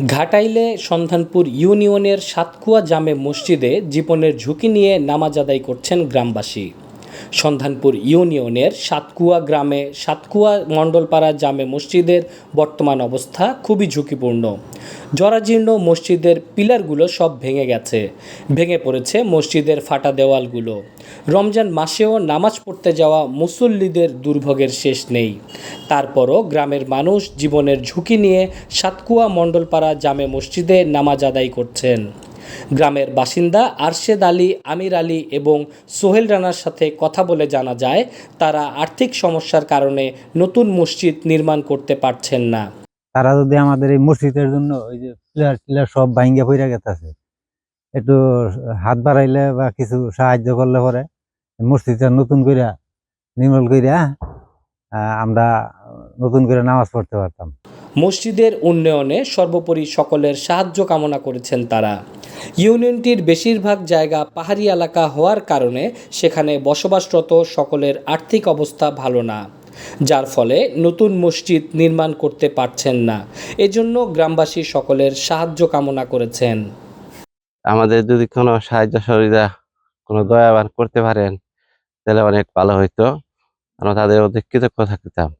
ঘাটাইলে সন্ধানপুর ইউনিয়নের সাতকুয়া জামে মসজিদে জীবনের ঝুঁকি নিয়ে নামাজ আদায় করছেন গ্রামবাসী। সন্ধানপুর ইউনিয়নের সাতকুয়া গ্রামে সাতকুয়া মণ্ডলপাড়া জামে মসজিদের বর্তমান অবস্থা খুবই ঝুঁকিপূর্ণ। জরাজীর্ণ মসজিদের পিলারগুলো সব ভেঙে গেছে। ভেঙে পড়েছে মসজিদের ফাটা দেওয়ালগুলো। রমজান মাসেও নামাজ পড়তে যাওয়া মুসল্লিদের দুর্ভোগের শেষ নেই। তারপরও গ্রামের মানুষ জীবনের ঝুঁকি নিয়ে সাতকুয়া মণ্ডলপাড়া জামে মসজিদে নামাজ আদায় করছেন। গ্রামের বাসিন্দা আরশেদ আলী, আমির আলী এবং সোহেল রানার সাথে কথা বলে জানা যায়, তারা আর্থিক সমস্যার কারণে নতুন মসজিদ নির্মাণ করতে পারছেন না। তারা যদি আমাদের এই মসজিদের জন্য ওই যে পিলার টিলার সব ভাঙ্গা পইরা গেছে একটু হাত বাড়াইলে বা কিছু সাহায্য করলে পরে মসজিদটা নতুন কইরা, নির্মল কইরা আমরা নতুন করে নামাজ পড়তে পারতাম। মসজিদের উন্নয়নে সর্বোপরি সকলের সাহায্য কামনা করেছেন তারা। ইউনিয়নটির বেশিরভাগ জায়গা পাহাড়ি এলাকা হওয়ার কারণে সেখানে বসবাসরত সকলের আর্থিক অবস্থা ভালো না। যার ফলে নতুন মসজিদ নির্মাণ করতে পারছেন না। এজন্য গ্রামবাসী সকলের সাহায্য কামনা করেছেন। আমাদের যদি কোনো সাহায্য সহযোগিতা, কোনো দয়াবান করতে পারেন, তাহলে অনেক ভালো হইতো। আমরা তাদের অধিক কৃতজ্ঞ থাকতাম।